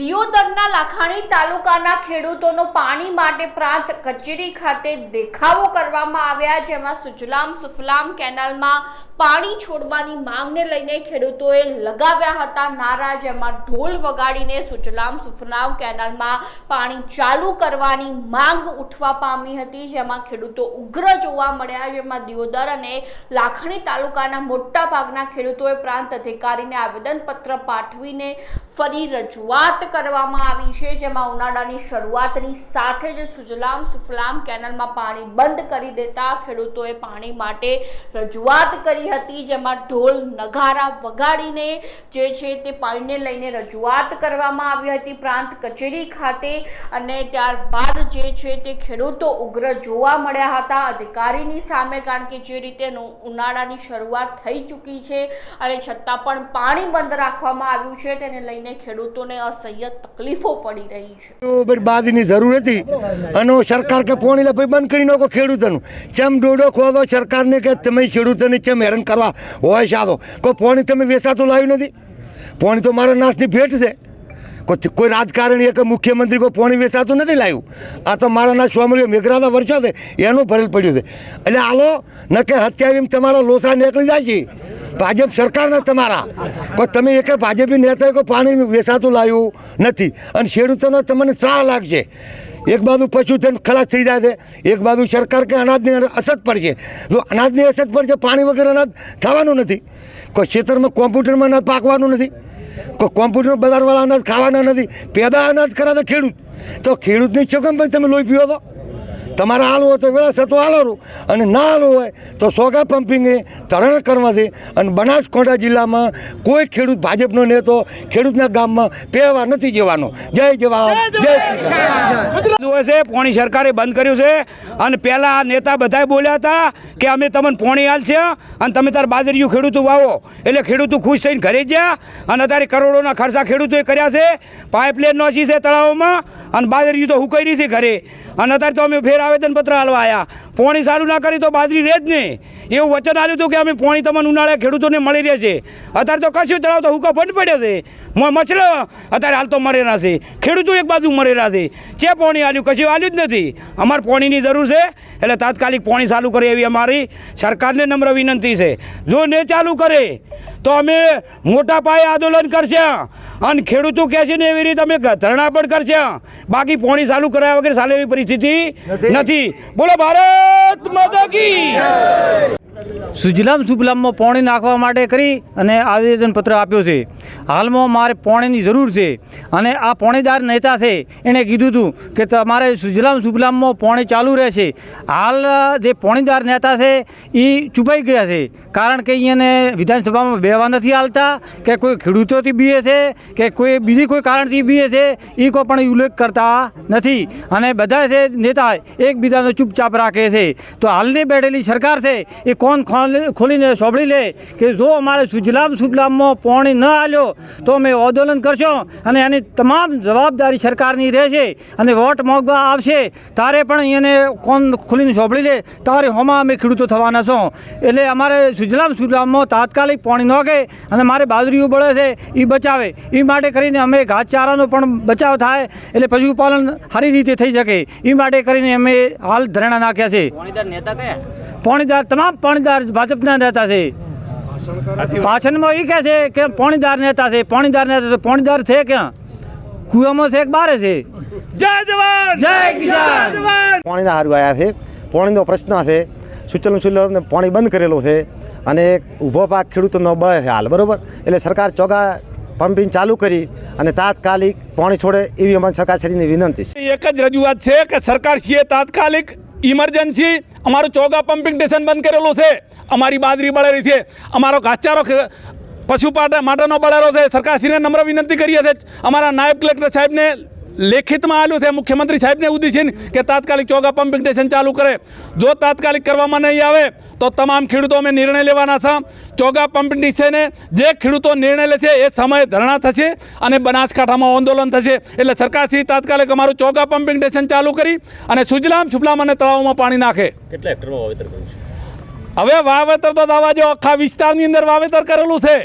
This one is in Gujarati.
દિયોદરના લાખાણી તાલુકાના ખેડૂતોનો પાણી માટે પ્રાંત કચેરી ખાતે દેખાવો કરવામાં આવ્યા, જેમાં સુજલામ સુફલામ કેનાલમાં પાણી છોડવાની માંગને લઈને ખેડૂતોએ લગાવ્યા હતા નારા, જેમાં ઢોલ વગાડીને સુજલામ સુફલામ કેનાલમાં પાણી ચાલુ કરવાની માંગ ઉઠવા પામી હતી, જેમાં ખેડૂતો ઉગ્ર જોવા મળ્યા, જેમાં દિયોદર અને લાખણી તાલુકાના મોટા ભાગના ખેડૂતોએ પ્રાંત અધિકારીને આવેદનપત્ર પાઠવીને ફરી રજૂઆત કરવામાં આવી છે, જેમાં ઉનાળાની શરૂઆતની સાથે જ સુજલામ સુફલામ કેનાલમાં પાણી બંધ કરી દેતા ખેડૂતોએ પાણી માટે રજૂઆત કરી હતી, જેમાં ઢોલ નગારા વગાડીને જે છે તે પાણીને લઈને રજૂઆત કરવામાં આવી હતી પ્રાંત કચેરી ખાતે. અને ત્યારબાદ જે છે તે ખેડૂતો ઉગ્ર જોવા મળ્યા હતા અધિકારીની સામે, કારણ કે જે રીતે ઉનાળાની શરૂઆત થઈ ચૂકી છે અને છતાં પણ પાણી બંધ રાખવામાં આવ્યું છે, તેને લઈને ખેડૂતોને અસહ્ય તકલીફો પડી રહી છે. બરબાદીની જરૂર હતી. અને સરકાર કે પોણી લે ભાઈ બંધ કરી નાખો ખેડૂતોનું. ચમ ડોડો ખોદો સરકારને કે તમે ખેડૂતોને કેમ હેરાન કરવા હોય સાદો કોઈ પોણી તમે વેચાતું લાવ્યું નથી? પોણી તો મારા નાશની ભેટ છે. કોઈ રાજકારણી કે મુખ્યમંત્રી કોઈ પોણી વેચાતું નથી લાવ્યું? આ તો મારા ના સ્વામી મેઘરાના વર્ષો છે. એનું ભરેલ પડ્યું છે. એટલે હાલો, ન કે હત્યા તમારા લોસા નીકળી જાય છે. ભાજપ સરકારના તમારા. કોઈ તમે એક ભાજપી નેતાએ કોઈ પાણી વેચાતું લાવ્યું નથી. અને ખેડૂતોનો તમને ત્રાહ લાગશે. એક બાજુ પશુધન ખલાસ થઈ જાય છે, એક બાજુ સરકાર કે અનાજની અસર પડશે જો અનાજની અસર પડશે પાણી વગર અનાજ થવાનું નથી. કોઈ ખેતરમાં કોમ્પ્યુટરમાં અનાજ પાકવાનું નથી. કોઈ કોમ્પ્યુટર બજારવાળા અનાજ ખાવાના નથી. પેદા અનાજ કરાવે ખેડૂત. તો ખેડૂતની ચોકમ ભાઈ તમે લોહી પીવો તો તમારે હાલવું હોય તો વેળા થતો હાલવું અને ના હાલવું હોય તો સોગા પમ્પિંગે તરણ કરવાથી અને બનાસકાંઠા જિલ્લામાં કોઈ ખેડૂત ભાજપનો નેતો ખેડૂતના ગામમાં પહેવા નથી જવાનો. જય જવાન જય જુએ છે, પોણી સરકારે બંધ કર્યું છે. અને પહેલાં આ નેતા બધાએ બોલ્યા હતા કે અમે તમને પોણી હાલ છે અને તમે તાર બાજરીયું ખેડૂતો વાવો. એટલે ખેડૂતો ખુશ થઈને ઘરે ગયા અને અત્યારે કરોડોના ખર્ચા ખેડૂતોએ કર્યા છે. પાઇપલાઇન નોચી છે તળાવોમાં અને બાજરી તો હુકાઈ રહી છે ઘરે. અને અત્યારે તો અમે ફેર આવેદનપત્ર હાલવા આવ્યા પોણી સારું ના કરી તો બાજરી રહે જ નહીં. એવું વચન આવ્યું હતું કે અમે પોણી તમને ઉનાળે ખેડૂતોને મળી રહે છે. અત્યારે તો કશું તળાવ તો હુકા બંધ પડ્યો છે. મછલો અત્યારે હાલ તો મરેલા છે. ખેડૂતો એક બાજુ મરેલા છે. જે પોણી આલ્યું કશું વાલ્યું જ નથી. અમારે પોણીની જરૂર છે એટલે તાત્કાલિક પોણી ચાલુ કરે એવી અમારી સરકારને નમ્ર વિનંતી છે. જો ને ચાલુ કરે તો અમે મોટા પાયે આંદોલન કરશે. અને ખેડૂતો કહે છે ને એવી રીતે અમે ધરણા પણ કરશે. બાકી પોણી ચાલુ કરાયા વગર ચાલે એવી પરિસ્થિતિ નથી. બોલો ભારત માતા કી સુજલામ સુફલામમાં પાણી નાખવા માટે કરી અને આવેદનપત્ર આપ્યો છે. હાલમાં મારે પાણીની જરૂર છે અને આ પાણીદાર નેતા છે એણે કીધું હતું કે તમારે સુજલામ સુફલામમાં પાણી ચાલુ રહેશે. હાલ જે પાણીદાર નેતા છે એ ચૂપાઈ ગયા છે. કારણ કે એને વિધાનસભામાં બેવા નથી હાલતા, કે કોઈ ખેડૂતોથી બીએ છે, કે કોઈ બીજી કોઈ કારણથી બીએ છે એ કોઈ પણ ઉલ્લેખ કરતા નથી. અને બધા છે નેતા એકબીજાનો ચૂપચાપ રાખે છે. તો હાલની બેઠેલી સરકાર છે, એ કોણ ખોલી- ખોલીને સોંભળી લે કે જો અમારે સુજલામ સુજલામમાં પાણી ન આવ્યો તો અમે આંદોલન કરશો અને એની તમામ જવાબદારી સરકારની રહેશે અને વોટ મોગવા આવશે. તારે પણ એને કોણ ખોલીને સોંભળી લે. તારે હોમાં અમે ખેડૂતો થવાના છો. એટલે અમારે સુજલામ સુજલામમાં તાત્કાલિક પાણી નોખે અને મારે બાજરીઓ બળે છે એ બચાવે. એ માટે કરીને અમે ઘાસચારાનો પણ બચાવ થાય એટલે પશુપાલન સારી રીતે થઈ શકે. એ માટે કરીને અમે હાલ ધરણા નાખ્યા છે. પાણીદાર તમામ પોણીદાર ભાજપના નેતા છે. ભાષણમાં એ કહે છે કે પોણીદાર નેતા છે પોણીદાર નેતા છે પોણીદાર છે ક્યાં? કુવામાં છે એક બારે છે? જય જવાન! જય કિસાન! પાણીના હારું આવ્યા છે. પાણીનો પ્રશ્ન છે સુચલન સુચલન પાણી બંધ કરેલું છે અને ઊભો પાક ખેડૂતોનો બળે છે હાલ બરાબર? એટલે સરકાર ચોગા પંપિંગ ચાલુ કરી અને તાત્કાલિક પાણી છોડે એવી અમારી સરકારશ્રીની વિનંતી છે. એક જ રજૂઆત છે કે સરકાર છીએ તાત્કાલિક ઇમરજન્સી અમારું ચોગા પમ્પિંગ સ્ટેશન બંધ કરેલું છે. અમારી બાજરી બળેલી છે. અમારો ઘાસચારો ખ- માટેનો બળેલો છે. સરકારશ્રીને નમ્ર વિનંતી કરીએ છીએ. અમારા નાયબ કલેક્ટર સાહેબને લેખિતમાં આવેલું છે. મુખ્યમંત્રી સાહેબને ઉદ્દેશીને કે તાત્કાલિક ચોગા પમ્પિંગ સ્ટેશન ચાલુ કરે. જો તાત્કાલિક કરવામાં નહીં આવે તો તમામ ખેડૂતો અમે નિર્ણય લેવાના છે. ચોગા પમ્પિંગ સ્ટેશને જે ખેડૂતો નિર્ણય લેશે એ સમયે ધરણા થશે અને બનાસકાંઠામાં આંદોલન થશે. એટલે સરકારશ્રી તાત્કાલિક અમારું ચોગા પમ્પિંગ સ્ટેશન ચાલુ કરી અને સુજલામ સુફલામ અને તળાવમાં પાણી નાખે. હવે વાવેતર તો દાવા જો આખા વિસ્તારની અંદર વાવેતર કરેલું છે.